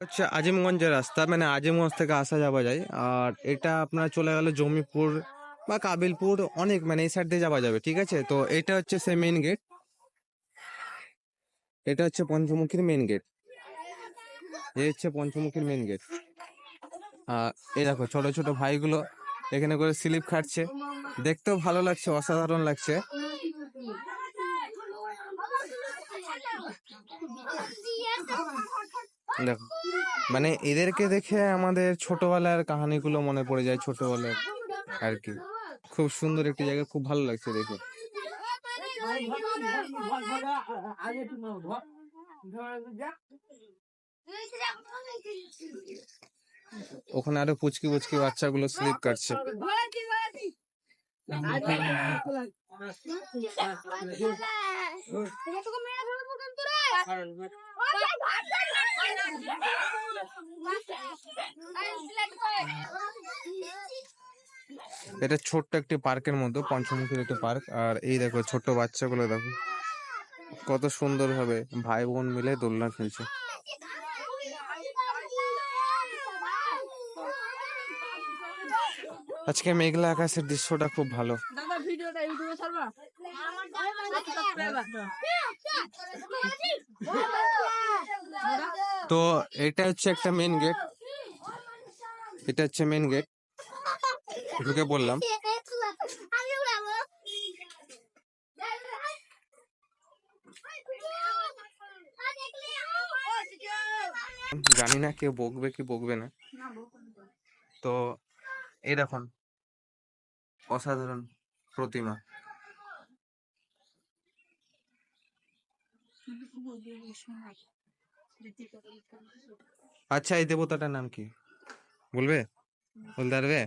হচ্ছে আজিমগঞ্জের রাস্তা মানে আজিমগঞ্জ থেকে আসা যাওয়া যায়। আর এটা আপনার চলে গেল জমিপুর বা কাবিলপুর, অনেক মানে এই সাইড দিয়ে যাওয়া যাবে, ঠিক আছে? তো এটা হচ্ছে সে মেইন গেট এটা হচ্ছে পঞ্চমুখীর মেইন গেট এই হচ্ছে পঞ্চমুখীর মেইন গেট আর এই দেখো, ছোট ছোট ভাইগুলো এখানে করে স্লিপ খাটছে। দেখতেও ভালো লাগছে, অসাধারণ লাগছে। দেখো মানে এদেরকে দেখে আমাদের ছোটবেলার কাহিনীগুলো মনে পড়ে যায়, ছোটবেলার আর কি খুব সুন্দর একটি জায়গা, খুব ভালো লাগছে দেখে। ওখানে আরও পুচকি পুচকি বাচ্চাগুলো স্লিপ কাটছে। এটা ছোট্ট একটি পার্কের মতো পঞ্চমুখীর একটি পার্ক। আর এই দেখো ছোট বাচ্চাগুলো দেখো কত সুন্দর ভাবে ভাই বোন মিলে দোলনা খেলছে। আজকে মেঘলা আকাশের দৃশ্যটা খুব ভালো। দাদা ভিডিওটা ইউটিউবে ছাড়বা? তো এটা হচ্ছে একটা মেন গেট এটা হচ্ছে মেন গেট ঢুকে বললাম। জানি না কেউ বকবে, কি বকবে না। তো এই দেখুন, অসাধারণ প্রতিমা। আচ্ছা এই দেবতাটার নাম কি? বলবে? বলতে পারবে?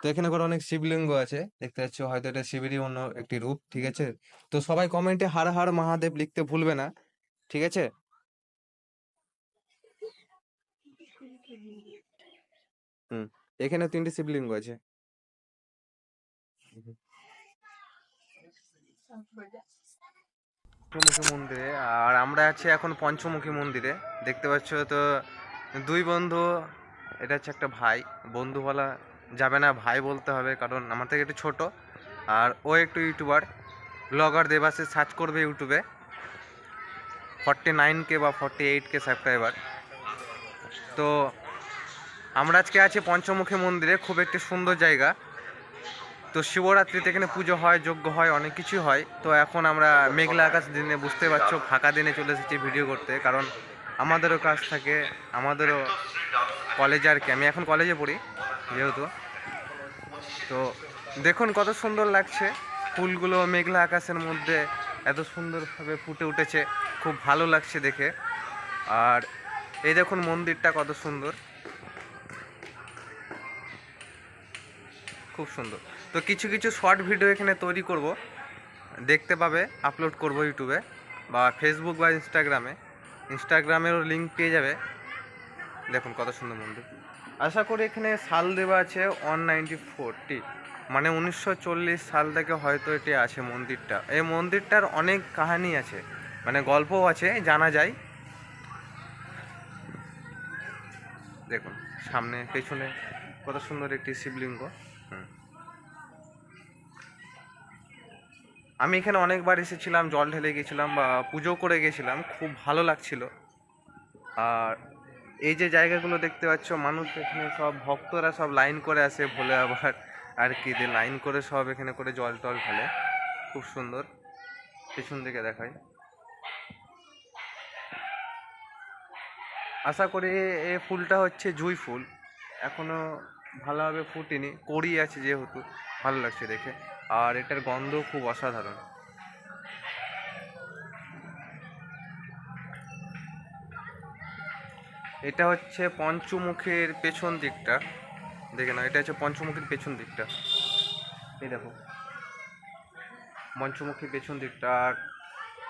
তো এখানে করে অনেক শিবলিঙ্গ আছে দেখতে পাচ্ছ হয়তো এটা শিবেরই অন্য একটি রূপ ঠিক আছে? তো সবাই কমেন্টে হার হার মহাদেব লিখতে ভুলবে না ঠিক আছে? হুম এখানে তিনটি শিবলিঙ্গ আছে। পঞ্চমুখী মন্দিরে। আর আমরা আছি এখন পঞ্চমুখী মন্দিরে। দেখতে পাচ্ছ তো, দুই বন্ধু, এটা হচ্ছে একটা ভাই। বন্ধু বলা যাবে না, ভাই বলতে হবে, কারণ আমার থেকে একটু ছোট। আর ও একটু ইউটিউবার। ব্লগার দেবাসে সার্চ করবে ইউটিউবে। ফর্টি নাইন কে বা ফর্টি এইট কে সাবস্ক্রাইবার। তো আমরা আজকে আছি পঞ্চমুখী মন্দিরে, খুব একটি সুন্দর জায়গা। তো শিবরাত্রিতে এখানে পুজো হয়, যজ্ঞ হয়, অনেক কিছু হয়। তো এখন আমরা মেঘলা আকাশ দিনে বুঝতে পারছ, ফাঁকা দিনে চলে এসেছি ভিডিও করতে। কারণ আমাদেরও কাজ থাকে, আমাদেরও কলেজে আর কি। আমি এখন কলেজে পড়ি, যেহেতু। তো দেখুন কত সুন্দর লাগছে। ফুলগুলো মেঘলা আকাশের মধ্যে এত সুন্দরভাবে ফুটে উঠেছে। খুব ভালো লাগছে দেখে। আর এই দেখুন মন্দিরটা কত সুন্দর। খুব সুন্দর। তো কিছু কিছু শর্ট ভিডিও এখানে তৈরি করব। দেখতে পাবে আপলোড করব ইউটিউবে বা ফেসবুক বা ইনস্টাগ্রামে ইনস্টাগ্রামেরও লিঙ্ক পেয়ে যাবে। দেখুন কত সুন্দর মন্দির। আশা করি এখানে সাল দেওয়া আছে ওয়ান নাইনটি ফোরটি মানে উনিশশো চল্লিশ সাল থেকে হয়তো এটি আছে মন্দিরটা। এই মন্দিরটার অনেক কাহানি আছে মানে গল্পও আছে, জানা যায়। দেখুন, সামনে, পেছনে কত সুন্দর একটি শিবলিঙ্গ। হুম। আমি এখানে অনেকবার এসেছিলাম, জল ঢেলে গেছিলাম বা পুজো করে গেছিলাম, খুব ভালো লাগছিল। আর এই যে জায়গাগুলো দেখতে পাচ্ছ, মানুষ এখানে সব, ভক্তরা সব লাইন করে আসে ভোলে আবার। আর কি যে লাইন করে সব এখানে করে জল টল ঢালে। খুব সুন্দর। পেছন দিকে দেখায় আশা করি এ- ফুলটা হচ্ছে জুঁই ফুল। এখনও ভালোভাবে ফুটেনি করি আছে যেহেতু, ভালো লাগছে দেখে। আর এটার গন্ধ খুব অসাধারণ। এটা হচ্ছে পঞ্চমুখের পেছন দিকটা। দেখে না এটা হচ্ছে পঞ্চমুখীর পেছন দিকটা। এই দেখো, পঞ্চমুখীর পেছন দিকটা। আর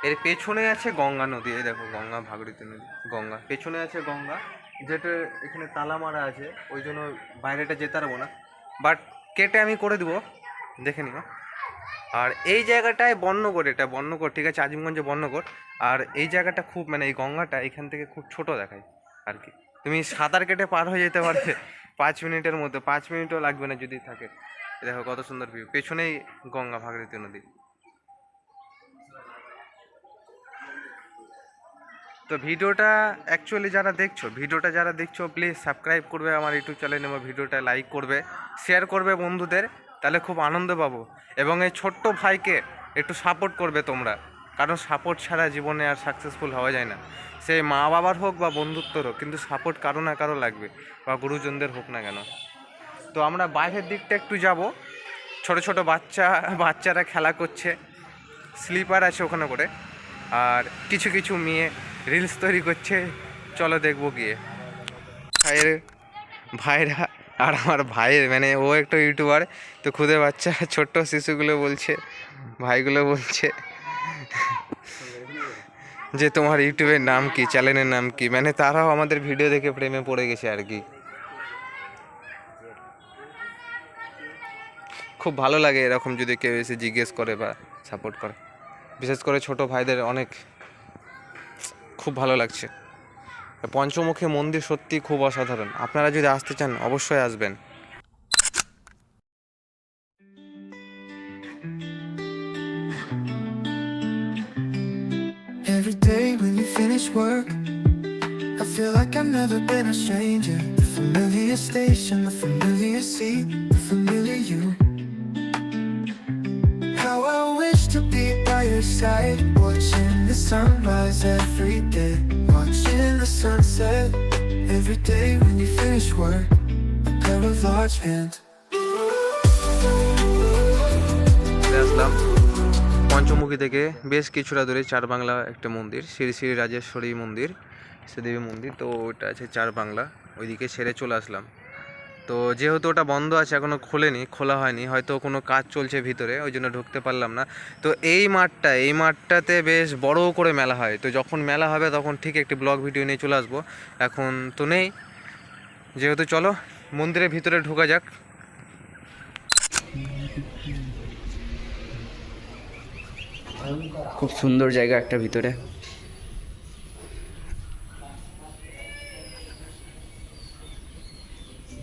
এর পেছনে আছে গঙ্গা নদী, এই দেখো, গঙ্গা, ভাগীরথী নদী, গঙ্গা। পেছনে আছে গঙ্গা, যেটা এখানে তালা মারা আছে, ওই জন্য বাইরেটা যেতে পারব না। বাট কেটে আমি করে দেবো। দেখে নিও। আর এই জায়গাটায় বর্ণগড়, এটা বর্ণগড়, ঠিক আছে, আজিমগঞ্জে বর্ণগড়। আর এই জায়গাটা খুব মানে এই গঙ্গাটা এখান থেকে খুব ছোট দেখায় আর কি। তুমি সাঁতার কেটে পার হয়ে যেতে পারবে পাঁচ মিনিটের মধ্যে, পাঁচ মিনিটও লাগবে না যদি থাকে। দেখো কত সুন্দর ভিউ পেছনেই গঙ্গা ভাগীরথী নদী। তো ভিডিওটা অ্যাকচুয়ালি যারা দেখছ, ভিডিওটা যারা দেখছ প্লিজ সাবস্ক্রাইব করবে আমার ইউটিউব চ্যানেল আমার ভিডিওটা লাইক করবে শেয়ার করবে বন্ধুদের। তাহলে খুব আনন্দ পাবো। এবং এই ছোট্ট ভাইকে একটু সাপোর্ট করবে তোমরা। কারণ সাপোর্ট ছাড়া জীবনে আর সাকসেসফুল হওয়া যায় না। সেই মা বাবার হোক বা বন্ধুত্বর হোক, কিন্তু সাপোর্ট কারও না কারও লাগবে, বা গুরুজনদের হোক না কেন। তো আমরা বাইরের দিকটা একটু যাব। ছোট ছোট বাচ্চা, বাচ্চারা খেলা করছে। স্লিপার আছে ওখানে করে। আর কিছু কিছু মেয়ে রিলস তৈরি করছে। চলো দেখব গিয়ে। ভাইয়ের ভাইরা আর আমার ভাইয়ের মানে ও একটা ইউটিউবার তো খুদে বাচ্চা, ছোট্ট শিশুগুলো বলছে, ভাইগুলো বলছে যে তোমার ইউটিউবের নাম কি চ্যানেলের নাম কি? মানে তারাও আমাদের ভিডিও দেখে প্রেমে পড়ে গেছে আর কি। খুব ভালো লাগে এরকম যদি কেউ এসে জিজ্ঞেস করে বা সাপোর্ট করে। বিশেষ করে ছোট ভাইদের অনেক খুব ভালো লাগছে। পঞ্চমুখী মন্দির সত্যি খুব অসাধারণ আপনারা যদি আসতে চান অবশ্যই আসবেন Every day when you finish work, I feel like I've never been a stranger. The familiar station, the familiar seat, the familiar you. How I wish to be by your side, watching the sunrise every day, sunset every day when you finish work. A pair of large hands. আসলাম পঞ্চমুখী থেকে বেশ কিছুটা দূরে চার বাংলা একটা মন্দির, শ্রী শ্রী রাজেশ্বরী মন্দির, শ্রীদেবী মন্দির তো ওটা আছে চার বাংলা, ওইদিকে সেরে চলে আসলাম তো যেহেতু ওটা বন্ধ আছে, এখনও খোলেনি, খোলা হয়নি, হয়তো কোনো কাজ চলছে ভিতরে, ওই জন্য ঢুকতে পারলাম না। তো এই মাঠটা, এই মাঠটাতে বেশ বড় করে মেলা হয়। তো যখন মেলা হবে, তখন ঠিক একটি ব্লগ ভিডিও নিয়ে চলে আসব। এখন তো নেই। যেহেতু চলো, মন্দিরের ভিতরে ঢোকা যাক। খুব সুন্দর জায়গা একটা ভিতরে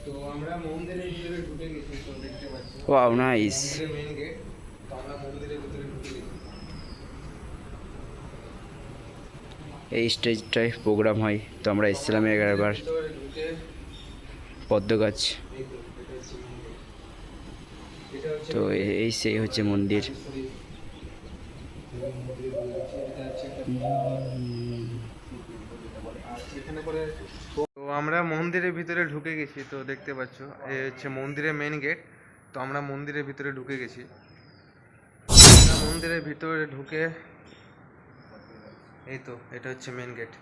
তো আমরা মন্দিরের ভিতরে ঢুকে গেছি তো দেখতে পাচ্ছি ওয়াও নাইস মন্দিরের মেইন গেট তো আমরা মন্দিরের ভিতরে ঢুকে গেছি এই স্টেজটায় প্রোগ্রাম হয়, তো আমরা এসেছিলাম এগারোবার। পদ্ম গাছ। তো এই সেই হচ্ছে মন্দির। তো আমরা মন্দিরের ভিতরে ঢুকে গেছি, তো দেখতে পাচ্ছ এই হচ্ছে মন্দিরের মেন গেট তো আমরা মন্দিরের ভিতরে ঢুকে গেছি। মন্দিরের ভিতরে ঢুকে এই তো, এটা হচ্ছে মেন গেট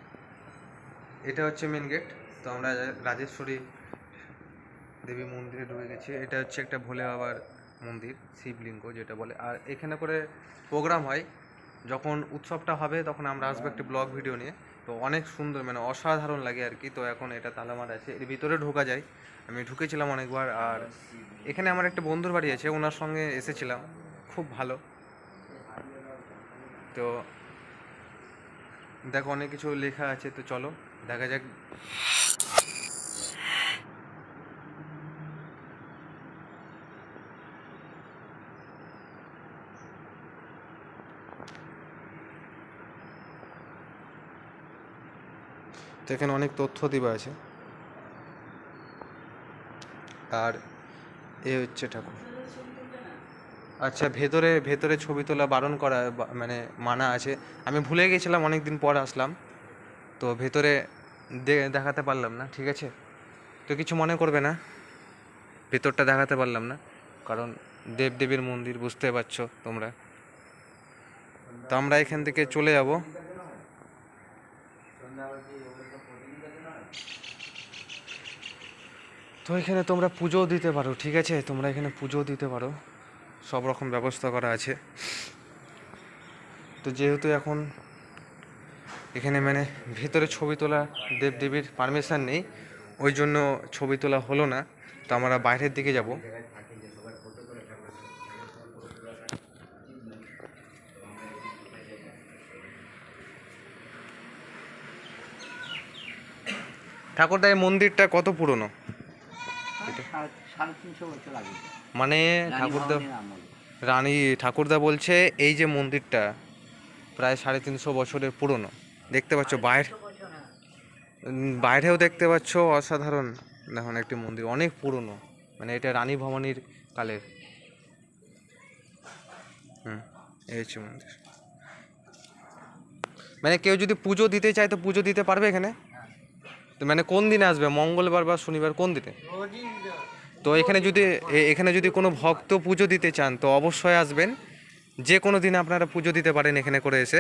এটা হচ্ছে মেন গেট তো আমরা রাজেশ্বরী দেবী মন্দিরে ঢুকে গেছি। এটা হচ্ছে একটা ভোলে বাবার মন্দির, শিবলিঙ্গ যেটা বলে। আর এখানে করে প্রোগ্রাম হয়, যখন উৎসবটা হবে তখন আমরা আসব একটি ব্লগ ভিডিও নিয়ে। তো অনেক সুন্দর মানে অসাধারণ লাগে আর কি। তো এখন এটা তালামার আছে। এর ভিতরে ঢোকা যায়। আমি ঢুকেছিলাম অনেকবার আর এখানে আমার একটা বন্ধুর বাড়ি আছে, ওনার সঙ্গে এসেছিলাম। খুব ভালো। তো দেখো অনেক কিছু লেখা আছে, তো চলো দেখা যাক। তো এখানে অনেক তথ্য দেওয়া আছে। আর এ হচ্ছে ঠাকুর। আচ্ছা ভেতরে ভেতরে ছবি তোলা, বারণ করা মানে মানা আছে। আমি ভুলে গেছিলাম অনেক দিন পর আসলাম। তো ভেতরে দেখাতে পারলাম না, ঠিক আছে? তো কিছু মনে করবে না? ভেতরটা দেখাতে পারলাম না, কারণ দেবদেবীর মন্দির, বুঝতে পারছ তোমরা। তো আমরা এখান থেকে চলে যাব। তো এখানে তোমরা পুজো দিতে পারো, ঠিক আছে? তোমরা এখানে পুজো দিতে পারো। সব রকম ব্যবস্থা করা আছে। তো যেহেতু এখন এখানে মানে ভিতরে ছবি তোলা দেবদেবীর পারমিশন নেই, ওই জন্য ছবি তোলা হলো না। তো আমরা বাইরের দিকে যাব। ঠাকুরদা এই মন্দিরটা কত পুরনো? সাড়ে তিনশো বছর আগে। মানে ঠাকুরদা রানী ঠাকুরদা বলছে এই যে মন্দিরটা প্রায় সাড়ে তিনশো বছরের পুরনো। দেখতে পাচ্ছ বাইরে বাইরেও দেখতে পাচ্ছ অসাধারণ দেখুন একটি মন্দির অনেক পুরনো। মানে এটা রানী ভবানীর কালের। হুম এই হচ্ছে মন্দির। মানে কেউ যদি পুজো দিতে চায় তো পুজো দিতে পারবে এখানে? মানে কোন দিনে আসবে? মঙ্গলবার বা শনিবার কোন দিনে? তো এখানে যদি এখানে যদি কোনো ভক্ত পুজো দিতে চান তো অবশ্যই আসবেন। যে কোনো দিনে আপনারা পুজো দিতে পারেন এখানে করে এসে।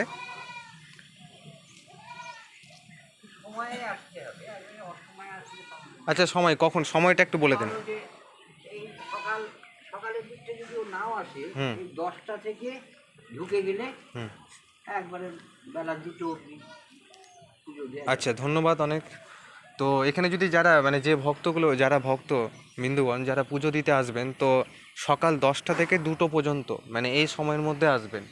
আচ্ছা সময় কখন? সময়টা একটু বলে দেন। সকালের দিকটা যদি নাও আসে হুম। দশটা থেকে ঢুকে গেলে একবারে বেলা দুটো অবধি আচ্ছা ধন্যবাদ অনেক। তো এখানে যদি যারা মানে যে ভক্তগুলো, যারা ভক্ত, বিন্দুগণ, যারা পুজো দিতে আসবেন, তো সকাল দশটা থেকে দুটো পর্যন্ত মানে এই সময়ের মধ্যে আসবেন।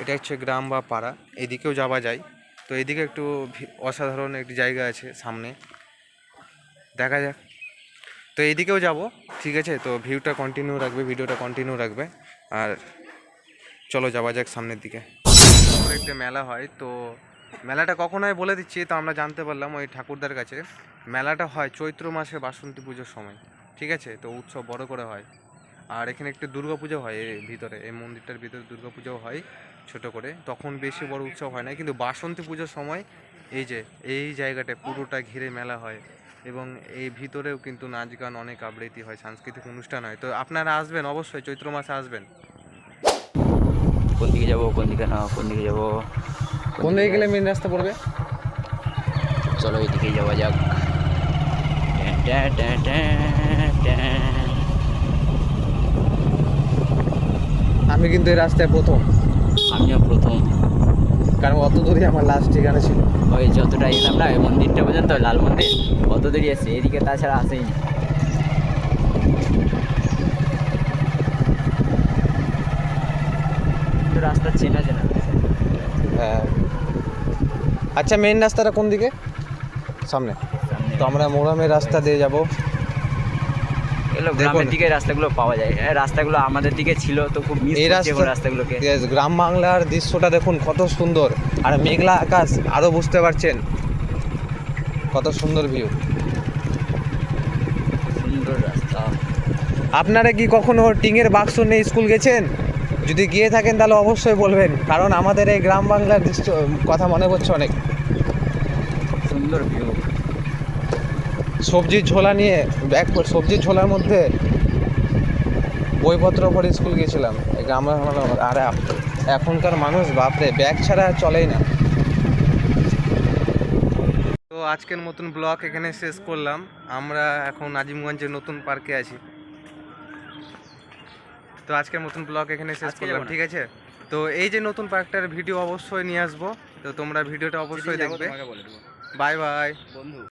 এটা হচ্ছে গ্রাম বা পাড়া, এদিকেও যাওয়া যায়। তো এদিকে একটু অসাধারণ একটি জায়গা আছে সামনে। দেখা যাক। তো এইদিকেও যাব, ঠিক আছে? তো ভিউটা কন্টিনিউ রাখবে, ভিডিওটা কন্টিনিউ রাখবে। আর চলো যাওয়া যাক সামনের দিকে। একটা মেলা হয়, তো মেলাটা কখন হয় বলে দিচ্ছি, তো আমরা জানতে পারলাম ওই ঠাকুরদার কাছে। মেলাটা হয় চৈত্র মাসে বাসন্তী পুজোর সময়, ঠিক আছে? তো উৎসব বড় করে হয়। আর এখানে একটু দুর্গা পুজো হয় এর ভিতরে, এই মন্দিরটার ভিতরে দুর্গা পুজো হয় ছোট করে। তখন বেশি বড় উৎসব হয় না, কিন্তু বাসন্তী পুজোর সময় এই যে, এই জায়গাটা পুরোটা ঘিরে মেলা হয় এবং এই ভিতরেও কিন্তু নাচ গান অনেক আবৃত্তি হয়, সাংস্কৃতিক অনুষ্ঠান হয়। তো আপনারা আসবেন, অবশ্যই চৈত্র মাসে আসবেন। কোন দিকে যাব কোন দিকে না কোন দিকে যাব কোন দিকে গেলে মেন রাস্তা পড়বে? চলো এদিকে যাওয়া যাক। আমি কিন্তু এই রাস্তায় প্রথম। আমিও প্রথম। কারণ অত দূরই আমার লাস্ট ঠিকানা ছিল। ওই যতটা এলাম না ওই মন্দিরটা পর্যন্ত লাল মন্দির অত দেরি আছে এদিকে তাছাড়া আসেইনি তো রাস্তা চেনা চেনা হ্যাঁ। আচ্ছা মেন রাস্তাটা কোন দিকে? সামনে। তো আমরা মোরামের রাস্তা দিয়ে যাব। এগুলো গ্রামের দিকে রাস্তাগুলো পাওয়া যায়। এই রাস্তাগুলো আমাদের দিকে ছিল তো খুব মিস এই রাস্তাগুলোকে। গ্রাম বাংলার দৃশ্যটা দেখুন কত সুন্দর। আর মেঘলা আকাশ আরও বুঝতে পারছেন। কত সুন্দর ভিউ সুন্দর রাস্তা। আপনারা কি কখনো টিঙের বাক্স নিয়ে স্কুল গেছেন? যদি গিয়ে থাকেন তাহলে অবশ্যই বলবেন কারণ আমাদের এই গ্রাম বাংলার কথা মনে পড়ছে অনেক। সুন্দর ভিউ সবজির ঝোলা নিয়ে ব্যাগ সবজির ঝোলার মধ্যে বইপত্র পরে স্কুল গিয়েছিলাম মানুষ আর এখনকার মানুষ বাপরে ব্যাগ ছাড়া চলেই না। তো আজকের মতন ব্লগ এখানে শেষ করলাম। আমরা এখন আজিমগঞ্জের নতুন পার্কে আছি। তো আজকের মতন ব্লগ এখানে শেষ করলাম ঠিক আছে? তো এই যে নতুন পার্কটার ভিডিও অবশ্যই নিয়ে আসব তো তোমরা ভিডিওটা অবশ্যই দেখবে। বাই বাই বন্ধু।